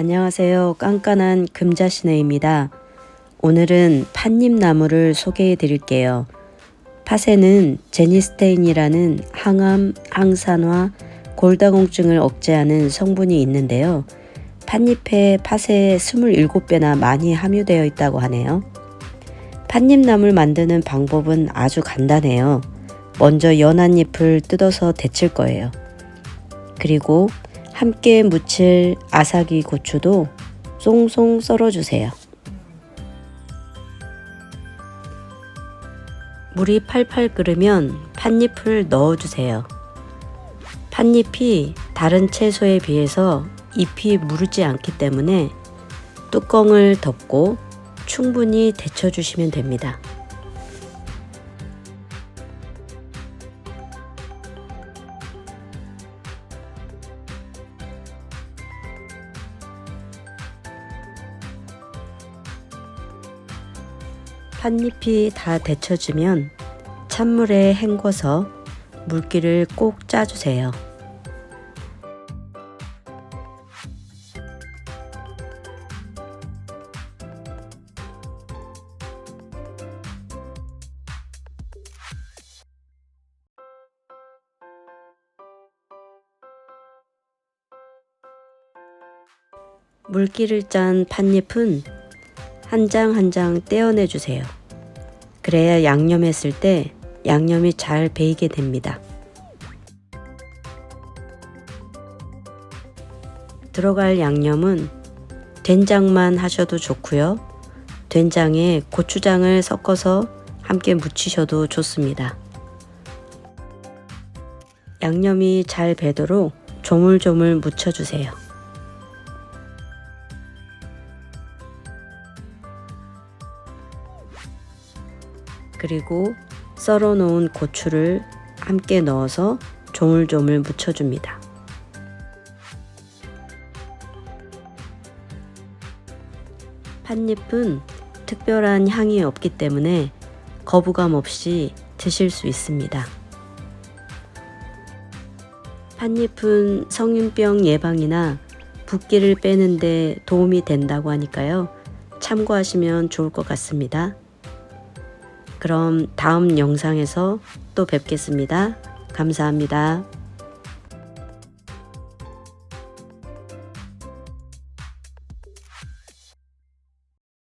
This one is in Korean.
안녕하세요. 깐깐한 금자신혜입니다. 오늘은 팥잎 나무를 소개해 드릴게요. 팥에는 제니스테인이라는 항암, 항산화, 골다공증을 억제하는 성분이 있는데요. 팥잎에 팥의 27배나 많이 함유되어 있다고 하네요. 팥잎나물 만드는 방법은 아주 간단해요. 먼저 연한 잎을 뜯어서 데칠 거예요. 그리고 함께 무칠 아삭이 고추도 송송 썰어주세요. 물이 팔팔 끓으면 팥잎을 넣어주세요. 팥잎이 다른 채소에 비해서 잎이 무르지 않기 때문에 뚜껑을 덮고 충분히 데쳐주시면 됩니다. 팥잎이 다 데쳐지면 찬물에 헹궈서 물기를 꼭 짜주세요. 물기를 짠 팥잎은 한 장 한 장 떼어내 주세요. 그래야 양념했을 때 양념이 잘 배이게 됩니다. 들어갈 양념은 된장만 하셔도 좋고요. 된장에 고추장을 섞어서 함께 무치셔도 좋습니다. 양념이 잘 배도록 조물조물 무쳐주세요. 그리고 썰어 놓은 고추를 함께 넣어서 조물조물 묻혀줍니다. 팥잎은 특별한 향이 없기 때문에 거부감 없이 드실 수 있습니다. 팥잎은 성인병 예방이나 붓기를 빼는데 도움이 된다고 하니까요. 참고하시면 좋을 것 같습니다. 그럼 다음 영상에서 또 뵙겠습니다. 감사합니다.